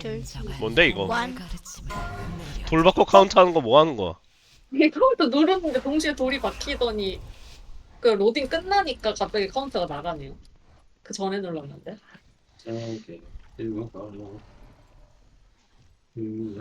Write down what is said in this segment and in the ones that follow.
둘, 뭔데, 이거? one. 가르침을 내려. 돌 받고 카운트 하는 거 뭐 하는 거야? 이거부터 누르는데 동시에 돌이 바뀌더니 그 로딩 끝나니까 갑자기 카운트가 나가네요. 그 전에 눌렀는데. 음,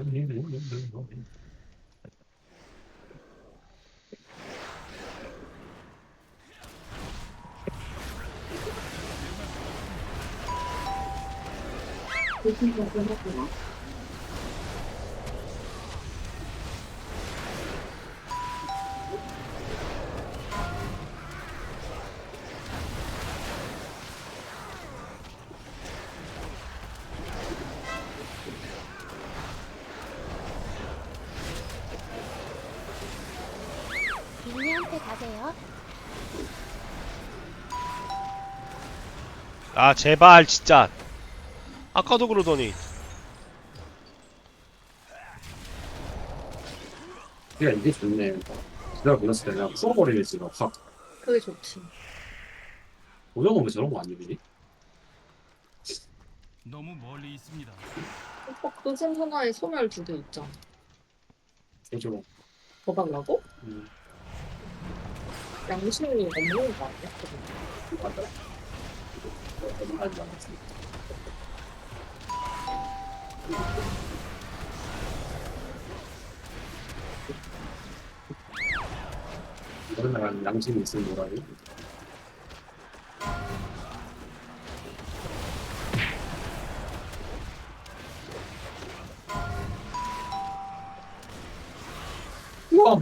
빈니한테 가세요. 아 제발 진짜 아까도 그러더니 그냥 이게 좋네. 내가 보냈을 때 그냥 풀어버리는 지가 확 그게 좋지. 고정하면 저런 거안 입니? 너무 멀리 있습니다. 오빠 그중 하나에 소멸 두 개 있잖아. 고정. 더 달라고? 음, 양심이 없는 거 아니야? 맞아. 너무 많이 남았어. 다른 나라는 양심이 있으면 뭐라고? 우와!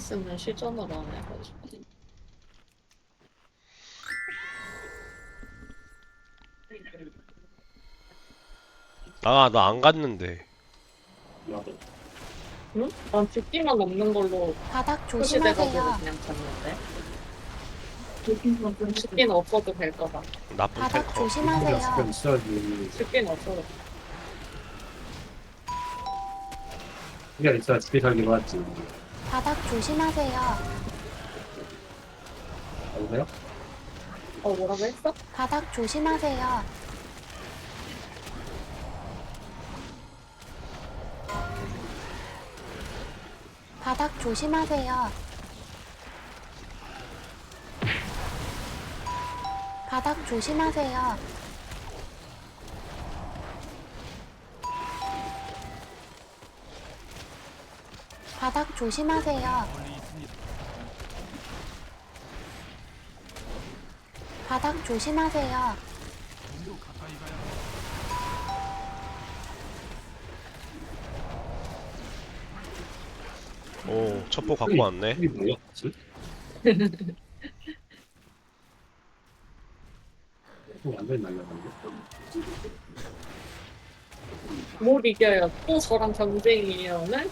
있으면 실전으로 안 해가지고. 나나안 갔는데. 응? 난 죽기만 넘는 걸로 바닥 표시돼가지고 조심하세요. 그냥 갔는데. 죽기는 없어도 될 거다. 나쁜 바닥 탱커 조심하세요. 있어야지. 죽기는 없어도. 그게 있어야 집에 살기로 하지. 바닥 조심하세요. 아세요? 어 뭐라고 했어? 바닥 조심하세요. 바닥 조심하세요. 바닥 조심하세요. 바닥 조심하세요. 바닥 조심하세요. 오 첩보 갖고 왔네 이게 뭐야? 지또 완전히 날라갔네. 뭘 이겨요? 또 저랑 경쟁이에요는?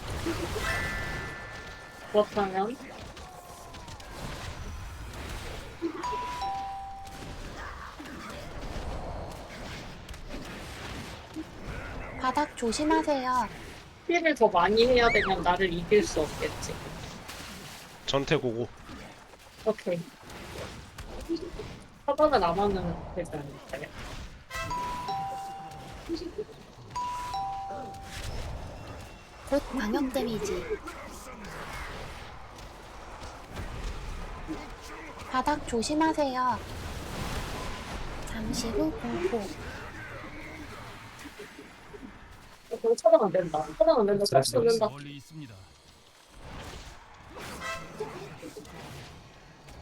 그렇다면 바닥 조심하세요. 피를 더 많이 해야 되면 나를 이길 수 없겠지. 전태 고고 오케이. 사단을 안 하면 되지 않을까요? 곧 방역 데미지. 바닥 조심하세요. 잠시 후 공포. 어, 그거 차단 안 된다. 차단 안 된다. 딱 쓰는다. 멀리 있습니다.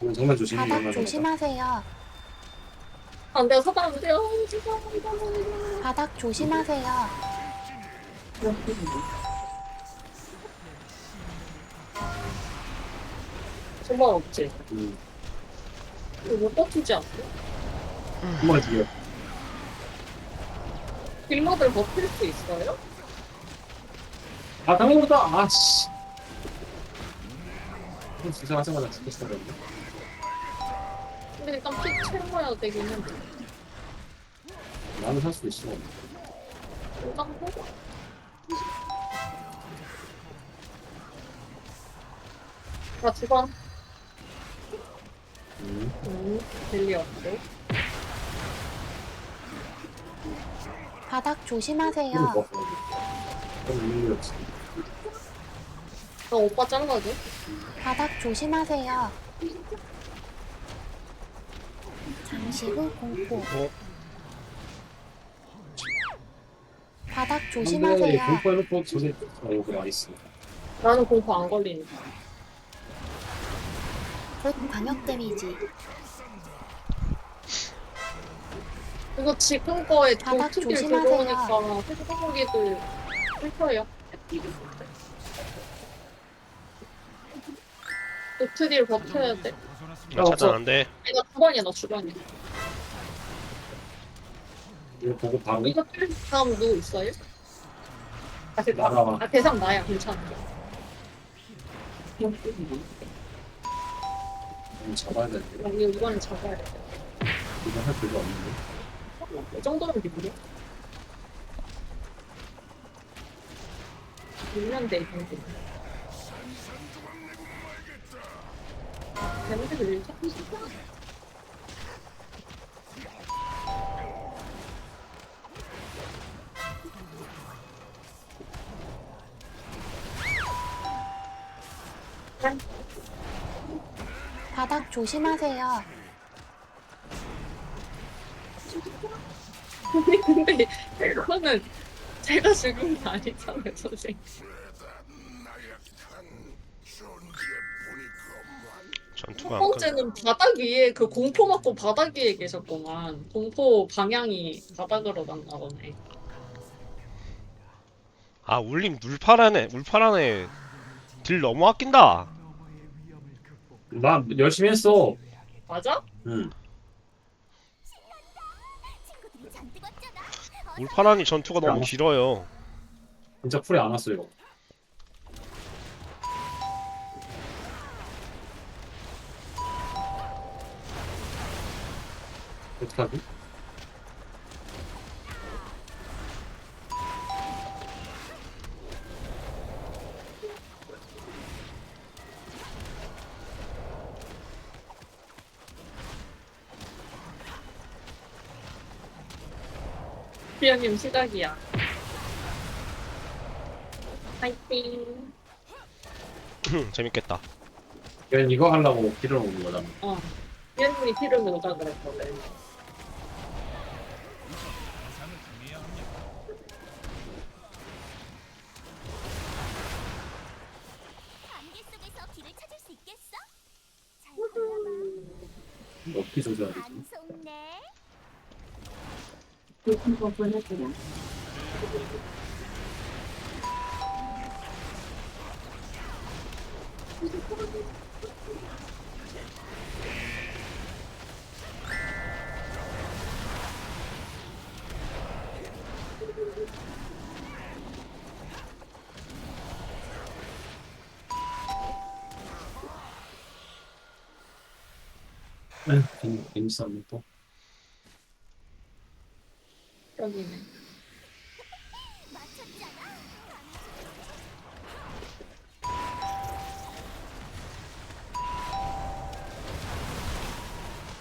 이건 정말 조심히 바닥 조심하세요. 안 돼요. 차단 안 돼요. 죄송합니다. 바닥 조심하세요. 정말 없지. 음, 이거 못 버티지 않고. 한번 뒤에 딜러들 버틸 수 있어요? 아 당연하다 아씨 진짜 하자마자 죽겠어 그랬네 근데 일단 피 채워야 되긴 했는데. 나는 살 수도 있어 일단 보고. 나 주방. 음. 음, 벨리 없고. 바닥 조심하세요. 먹어 그럼 이유였지 나 오빠 잘라줘. 바닥 조심하세요. 잠시 후 공포. 어? 바닥 조심하세요. 공포해놓고 어 이거 나이스 나는 공포 안 걸리니까. 곧 광역 데미지. 이거 지금 거에 바닥 도트딜 조심하세요. 들어오니까 해주고기들 슬퍼요. 도트딜 버텨야 돼. 나 차단 안돼 아니, 나 주방이야, 나 주방이야. 이거 보고 바로 이거 뛸 다음 누구 있어요? 아, 대, 나가와. 아, 대상 나야, 괜찮아. 음, 잡아야 되는데 나 이거 이번엔 잡아야 돼. 이거 할 필요 없는데 이 정도면 미국이야? 밀면 돼, 이 정도. 데미지 밀자. 바닥 조심하세요. 근데 이거는 제가 죽은 게 아니잖아요, 선생님. 전투가 첫안 끝나 번째는 바닥 위에 그 공포 맞고 바닥 위에 계셨구만. 공포 방향이 바닥으로 갔나 보네. 아 울림 물파라네 물파라네 딜 너무 아낀다 나 열심히 했어 맞아? 응 물파라니 전투가 너무 야. 길어요 진짜 풀이 안 왔어 이거 어떡하지? 님 시작이야. 파이팅. 재밌겠다 그냥 이거 하려고 피를 오는 거잖아 어. 비영님이 피를 모으자 그랬거든. 대상을 정해야 합니다. 안개 속에서 길을 찾을 수 있겠어? 잘 골라봐. 어떻게? 안 속네. 에휴 괜히 괜히 싸움이 또 여기네.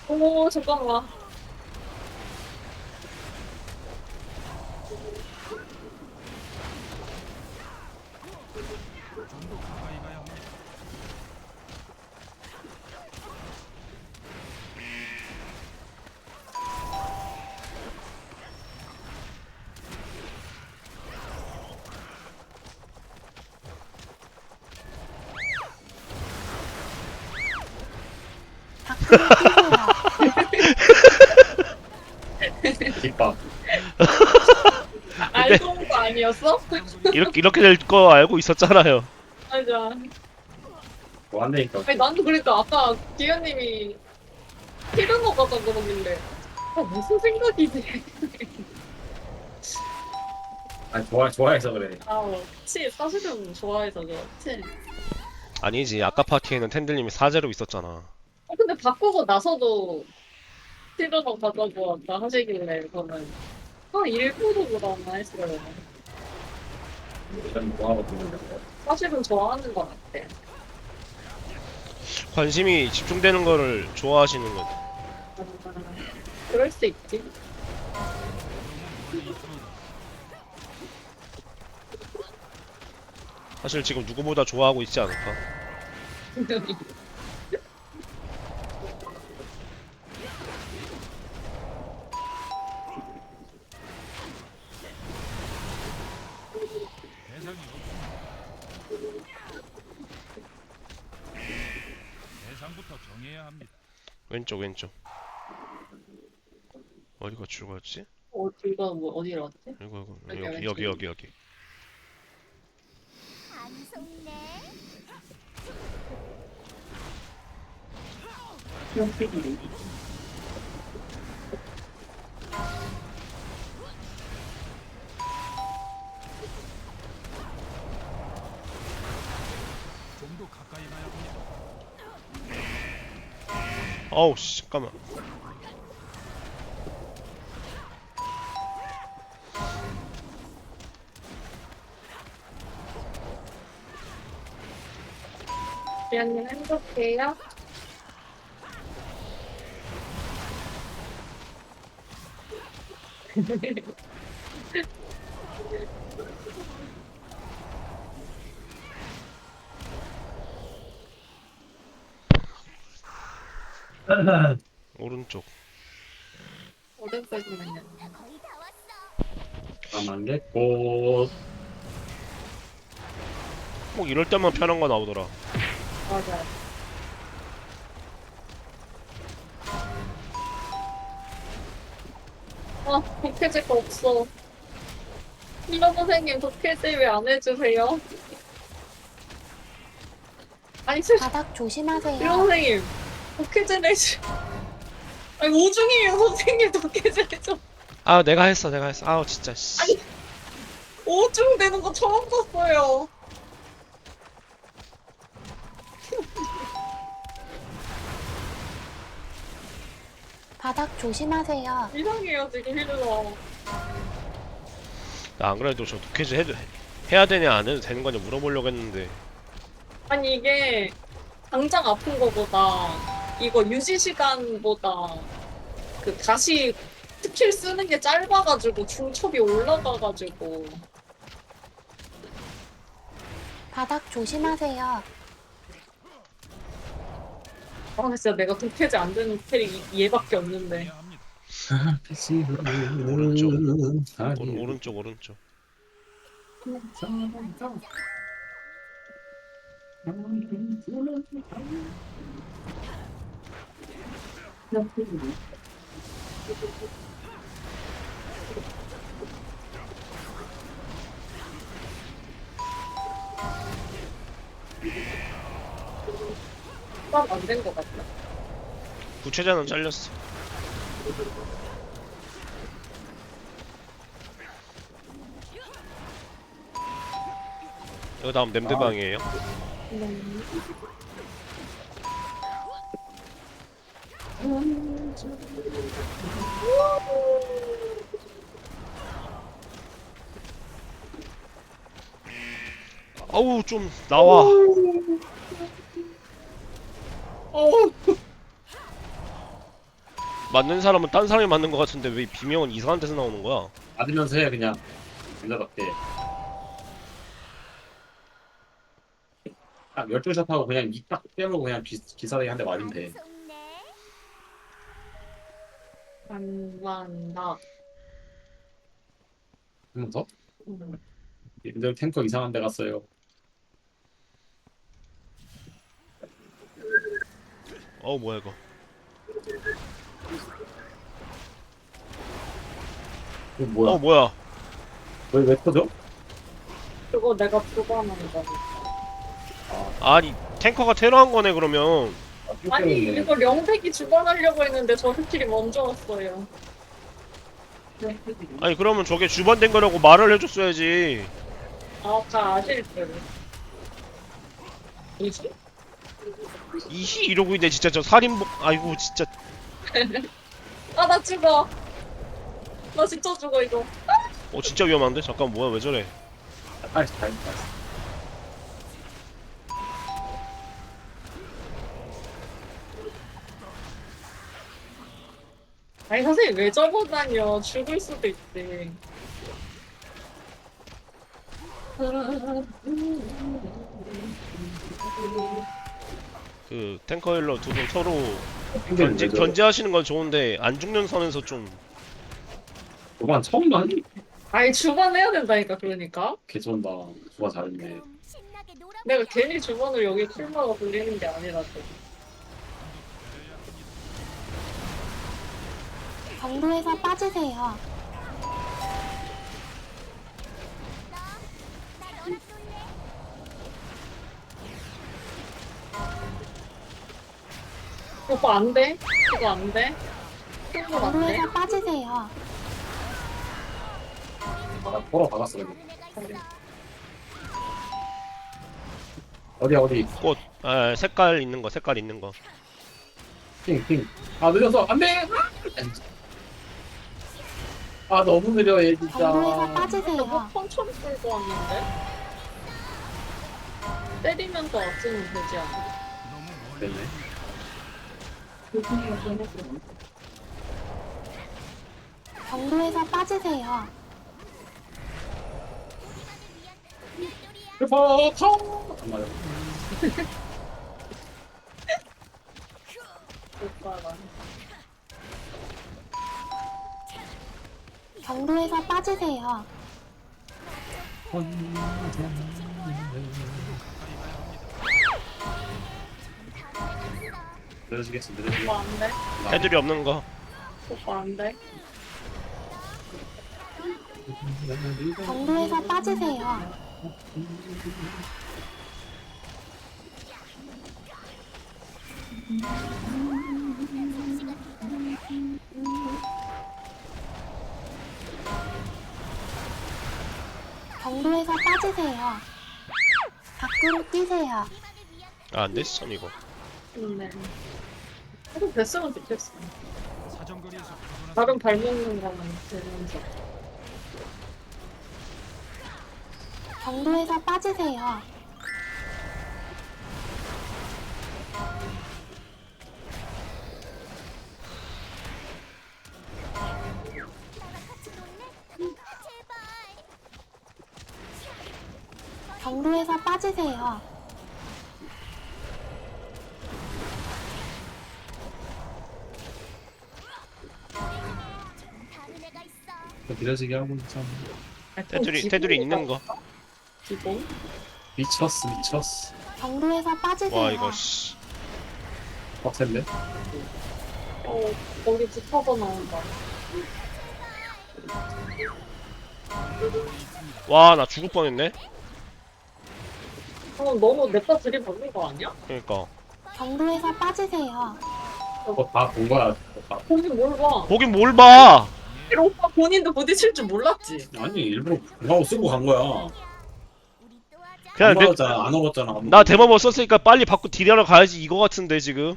오, 잠깐만. 이렇게 이렇게 될 거 알고 있었잖아요 맞아. 뭐 한다니까 아니, 나도 그러니까 아까 기현님이 피를 먹어서 그러길래 아, 무슨 생각이지? 아 좋아 좋아해서 그래. 아, 그치. 사실은 좋아해서 그렇지. 아니지 아까 파티에는 텐들님이 사제로 있었잖아 어, 근데 바꾸고 나서도 스티로로 가져보았다 하시길래 저는 아, 일부러 그러나 했어요. 일단 좋아하거든요. 사실은 좋아하는 것 같아. 관심이 집중되는 거를 좋아하시는 거지 그럴 수 있지. 사실 지금 누구보다 좋아하고 있지 않을까 합니다. 왼쪽 왼쪽 어디가 죽었지? 어, 이거 뭐 어디로 왔지? 이거 이거 여기, 여기. 여기 여기 여기 안 속네. 좀 어우 씨 잠깐만 미안님 행복해요? 오른쪽 다 왔어. 까만 개꽃. 꼭 이럴 때만 편한 거 나오더라 맞아. 아, 거 없어. 힐러 선생님, 독해질 왜안 해주세요? 아니, 실 바닥 힐러 조심하세요. 선생님, 독해질 해주. 아니, 오중이에요, 선생님, 독해질 해줘. 아 내가 했어 내가 했어 아우 진짜 씨 아니. 오중 되는 거 처음 봤어요. 바닥 조심하세요. 이상해요, 지금 힐러. 나 안 그래도 저 독해즈 해도 해야 되냐 안 해도 되는 거냐 물어보려고 했는데 아니 이게 당장 아픈 거보다 이거 유지 시간보다 그 다시 스킬 쓰는 게 짧아가지고 중첩이 올라가가지고 바닥 조심하세요. 아 진짜 내가 독해지 안 되는 스킬이 얘밖에 없는데. 오른쪽. 아, 오른, 오른쪽 오른쪽 빡 안된 것 같다. 구체자는 잘렸어 이거 다음 냄드방이에요 아우 좀 나와 어, 맞는 사람은 딴 사람이 맞는 것 같은데 왜 비명은 이상한 데서 나오는 거야 받으면서 해 그냥. 남자답게. 딱 12샷 하고 그냥 이딱 빼물고 그냥 기, 기사대기 한 대 맞으면 돼. 만나. 한번 더? 음. 님들 탱커 이상한 데 갔어요. 어우 뭐야 이거 이거 뭐야? 어 뭐야 왜, 왜 터져? 그거 내가 부과하는 거. 아니 탱커가 테러한 거네 그러면 아, 아니. 이거 영색이 주관하려고 했는데 저 스킬이 먼저 왔어요. 아니 그러면 저게 주반된 거라고 말을 해줬어야지 아, 다 아실 줄. 이지? 이히 이러고 있네 진짜 저 살인복 아이고 진짜 아, 나 죽어. 나 진짜 죽어, 이거. 어 진짜 위험한데? 잠깐 뭐야 왜 저래 아, 잘, 잘. 아니, 선생님 왜 저거 다녀? 죽을 수도 있지. 그 탱커 힐러 두 분 서로 견제? 견제하시는 건 좋은데 안 죽는 선에서 좀 도반 처음 봤니? 아니, 주반 해야 된다니까, 그러니까. 개쩐다. 도반 잘했네. 내가 괜히 주반을 여기 쿨마가 돌리는 게 아니라서. 경로에서 빠지세요. 오빠 안 돼? 그거 안 돼? 그거 안 돼? 경로에서 빠지세요. 아, 나 보러 박았어, 애가 있어. 어디, 어디. 꽃 아, 색깔 있는 거 색깔 있는 거 핑, 핑. 아, 늦었어. 안 돼! 아, 너무 느려, 얘 진짜. 경로에서 빠지세요. 뭐 펀처럼 끌고 왔는데? 때리면서 앞으면 되지 않아? 너무 멀리 됐네. 경로에서 빠지세요. 슈퍼 파워! 안 맞아. 오빠가. 경로에서 빠지세요. 느려지겠어, 느려지겠어. 오빠 안 돼? 애들이 없는 거 오빠 안 돼? 경로에서 빠지세요. 경로에서 빠지세요. 밖으로 뛰세요. 아 안돼 참 이거 네. 해도 됐으면 좋겠어. 사정거리에서 다른 발 먹는 거는 되면서. 경로에서 빠지세요. 경로에서 빠지세요. 느려지게 하고 참 테두리 테두리 있는 거 기본? 미쳤어 미쳤어 경로에서 빠지세요. 와 이거 씨. 빡센데? 어, 거기 붙어서 나온다. 와 나 죽을 뻔했네 어, 너무 냅다 들이받는 거 아니야? 그러니까 경로에서 빠지세요. 그거 다 본 거야 그거 다. 거기 뭘 봐. 보긴 뭘 봐! 오빠 본인도 부딪힐 줄 몰랐지. 아니 일부러 그거 쓰고 간 거야. 그냥 안 내, 먹었잖아 안 먹었잖아 나 대마법 썼으니까 빨리 받고 딜하러 가야지 이거 같은데 지금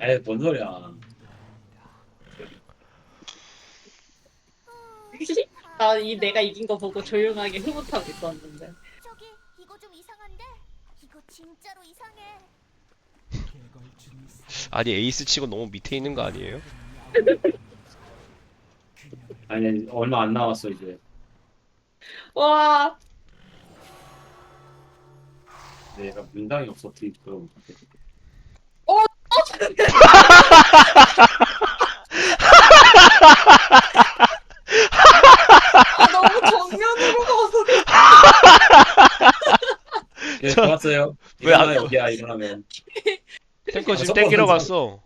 에이 뭔 소리야 나 이 내가 이긴 거 보고 조용하게 흐뭇하고 있었는데. 저기 이거 좀 이상한데? 이거 진짜로 이상해. 아니 에이스 치고 너무 밑에 있는 거 아니에요? 아니 얼마 안 남았어 이제 와, 내가 문당이 없었지 그럼 아, 너무 정면으로 가서. 예 저- 좋았어요. 왜 안- 일어나 여기야 일어나면. 탱커 지금 아, 땡기러 갔어.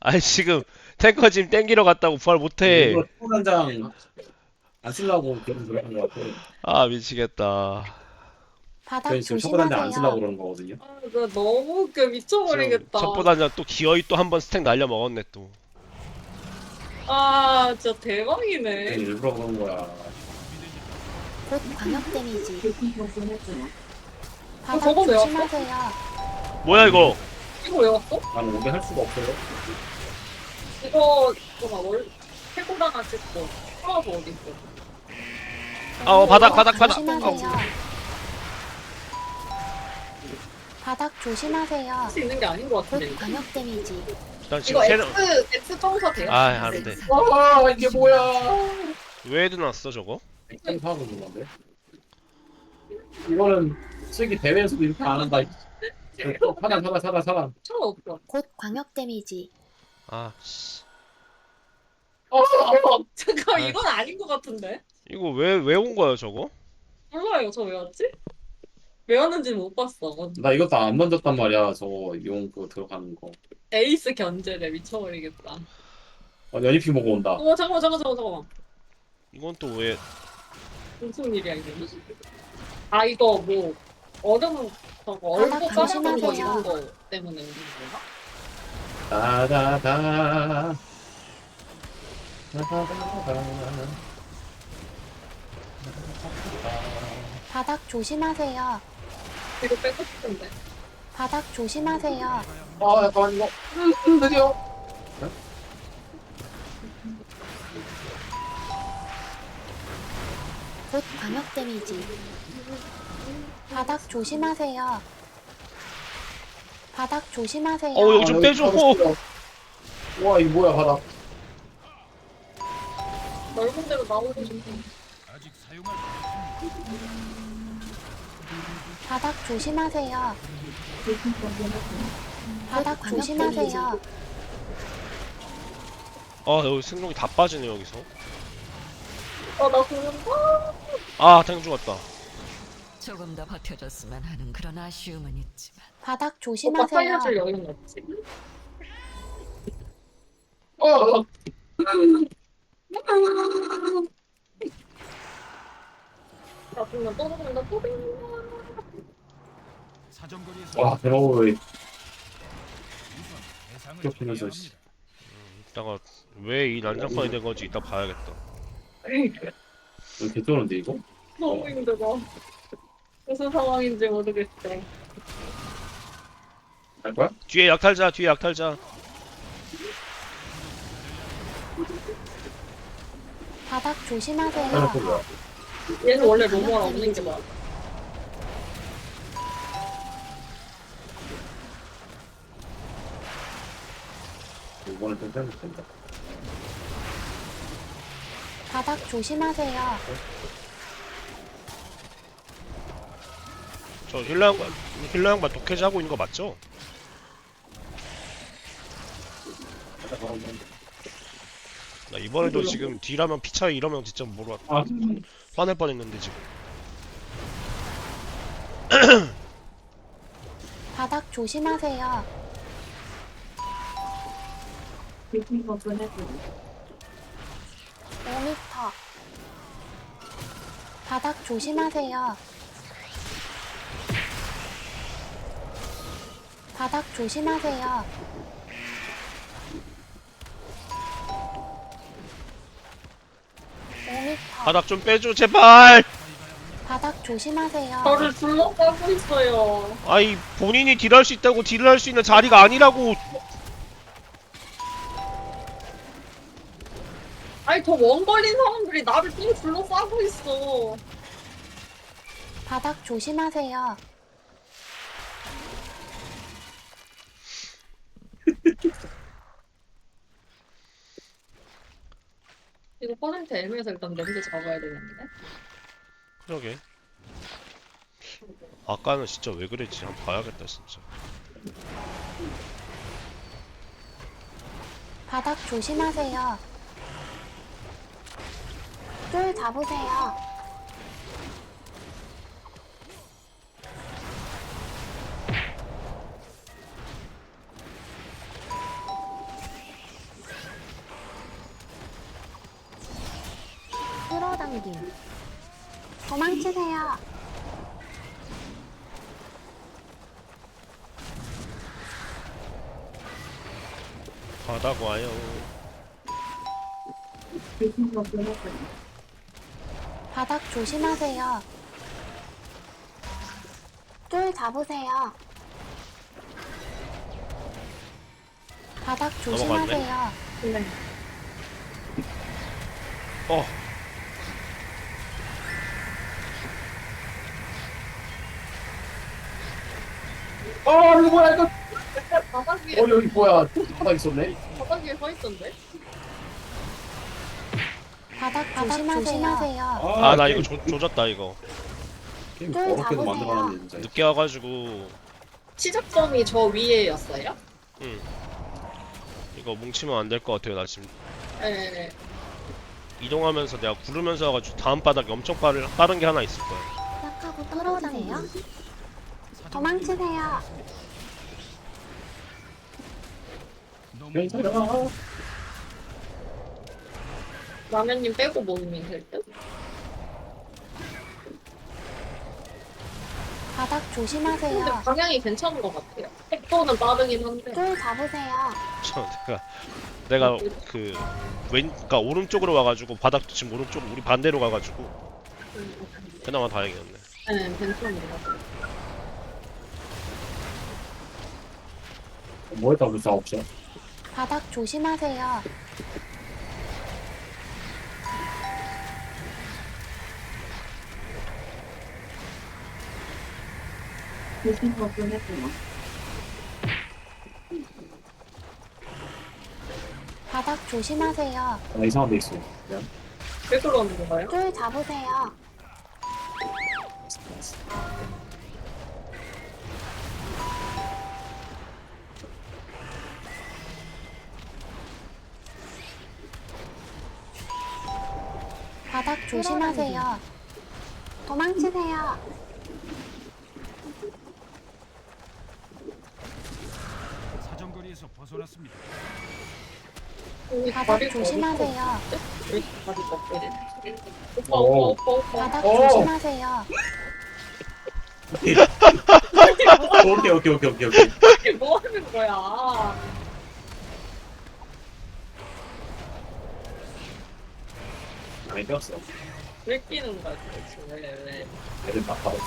아니 지금 탱커 지금 땡기러 갔다고 부활 못해. 이거 초단장 안 쓰려고 들어간 거 같아 아 미치겠다. 바닥 저희 지금 안 쓰려고 조심하세요. 그러는 거거든요. 아, 나 너무 웃겨. 미쳐버리겠다. 첫보다 또 기어이 또 한 번 스택 날려 먹었네 또. 아 진짜 대박이네. 일부러 그런 거야. 곧 광역 데미지. 어, 바닥 저거 왜 왔어? 조심하세요. 뭐야 이거? 이거 왜 왔어? 나는 오게 할 수가 없어요. 이거 잠깐만 월 해골 하나 찍고 하나도 어디 있어? 아 어, 바닥 바닥 바닥. 조심하세요. 바닥 조심하세요. 할수 있는 게 아닌 것 곧 같은데. 광역 데미지. 난 지금 이거 새로. X X 점사 돼요? 아 안돼. 아 이게 뭐야? 왜 해놨어 저거? 액션 사고 있는 건데. 이거는 쓰기 대회에서도 이렇게 안 한다. 또 사단 사단 사단 사단. 처음 없어. 곧 광역 데미지. 아 씨. 어, 잠깐 아. 이건 아닌 것 같은데. 이거 왜 왜 온 거야 저거? 몰라요. 저 왜 왔지? 왜 왔는지 못 봤어. 나 이것도 안 던졌단 말이야. 저거 용 그거 들어가는 거. 에이스 견제래 미쳐버리겠다. 어, 연잎이 보고 온다. 어 잠깐만 잠깐만 잠깐만. 이건 또 왜? 무슨 일이야 이게? 아 이거 뭐 얼음 저거 얼고 바닥 깔아놓은 거 조심하세요. 이런 거 때문에 오는 건가? 다다다. 다다다다. 바닥 조심하세요. 이거 빼고 싶은데. 바닥 조심하세요. 아 약간 이거 음, 음 드디어. 곧 광역 데미지. 바닥 조심하세요. 바닥 조심하세요. 어좀 아, 빼줘. 여기 가고 싶어. 와 이거 뭐야 바닥. 넓은 데로 나오고 싶어. 아직 사용할 수 없습니다. 바닥 조심하세요. 바닥 조심하세요. 아 여기 생명이 다 빠지네 여기서. 어나 죽는다. 아탱 죽었다. 조금 더 버텨줬으면 하는 그런 아쉬움은 있지만 바닥 오빠 조심하세요. 살려줄 여유는 없지. 어. 나 죽는 또 죽는다 또 죽는다. 사정거리에서 와 대상을 쫓기면서 씨. 이따가 왜 이 난장판이 된 건지 이따 봐야겠다. 이거 개쩌는데 이거? 너무 힘들어. 무슨 상황인지 모르겠어. 할 거야? 뒤에 약탈자 뒤에 약탈자. 바닥 하나 조심하세요. 또 뭐야? 얘는 원래 로모가 없는 게 맞아. 이번에 좀 생각 된다. 바닥 조심하세요. 저 힐러 양반 힐러 양반 독해제 하고 있는 거 맞죠? 나 이번에도 지금 딜하면 피차이 이러면 진짜 모르 아 화낼 뻔했는데 지금. 바닥 조심하세요. 5m. 바닥 조심하세요. 바닥 조심하세요. 5m. 바닥 좀 빼줘 제발. 바닥 조심하세요. 저를 둘러싸고 있어요. 아이 본인이 딜할 수 있다고 딜을 할 수 있는 자리가 아니라고. 아니 저 원 걸린 사람들이 나를 또 둘러싸고 있어. 바닥 조심하세요. 이거 퍼센트 애매해서 일단 렌즈 잡아야 되는데. 그러게. 아까는 진짜 왜 그랬지? 한번 봐야겠다 진짜. 바닥 조심하세요. 쫄 잡으세요. 끌어당김. 도망치세요. 바닥 와요. 바닥 조심하세요. 쫄 잡으세요. 바닥 조심하세요. 네. 어 아 이거 뭐야 이거 바닥 위에 어 여기 뭐야 또 바닥 있었네 바닥 위에 서 있던데? 바닥 조심하세요. 아 나 이거 조, 조졌다 이거 게임 쫄 더럽게도 잡으세요. 만들어놨네 진짜 늦게 와가지고 시작점이 저 위에였어요? 응 이거 뭉치면 안 될 것 같아요 나 지금 네. 이동하면서 내가 구르면서 와가지고 다음 바닥에 엄청 빠른, 빠른 게 하나 있을 거야 시작하고 끌어오세요. 도망치세요. 괜찮아 라면님 빼고 먹으면 될 듯? 바닥 근데 조심하세요. 방향이 괜찮은 것 같아요. 속도는 빠르긴 한데. 쫄 잡으세요. 저 내가 내가 그 왼, 그니까 오른쪽으로 와가지고 바닥 지금 오른쪽 우리 반대로 가가지고 그나마 다행이었네 네, 괜찮은 것 같아요. 뭐 했다고 싸 없어 바닥 조심하세요. 바닥 조심하세요. 나 이상한 데 있어 그냥 왜 그러는 건가요? 쫄 잡으세요. 바닥 조심하세요. 도망치세요. 여기 바닥 조심하세요. 오빠. 오빠, 오빠, 오빠. 바닥 어. 조심하세요. 오케이 오케이 오케이 오케이 오케이 이게 뭐 하는 거야? 많이 뺐어 왜 끼는 거야, 도대체? 왜, 왜? 애들 다 받았어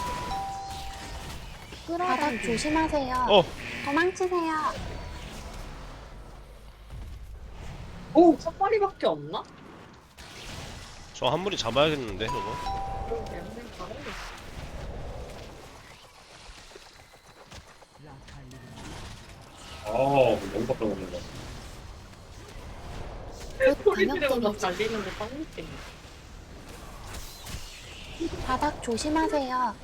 바닥 조심하세요. 어 도망치세요. 오, 삿발이밖에 없나? 저 한 무리 잡아야겠는데 저거 가봐야겠어. 아 너무 깜짝 놀랐네 달리는 거 빵밌게. 바닥 조심하세요.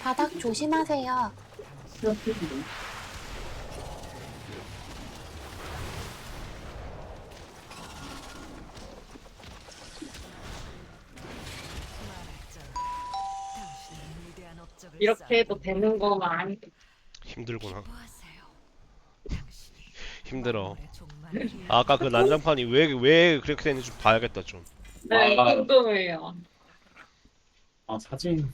바닥 조심하세요. 이렇게 해도 되는 거만. 힘들구나 기뻐하세요. 당신이 힘들어 아, 아까 그 난장판이 왜 왜 그렇게 됐는지 좀 봐야겠다 좀 네, 아. 궁금해요. 아 사진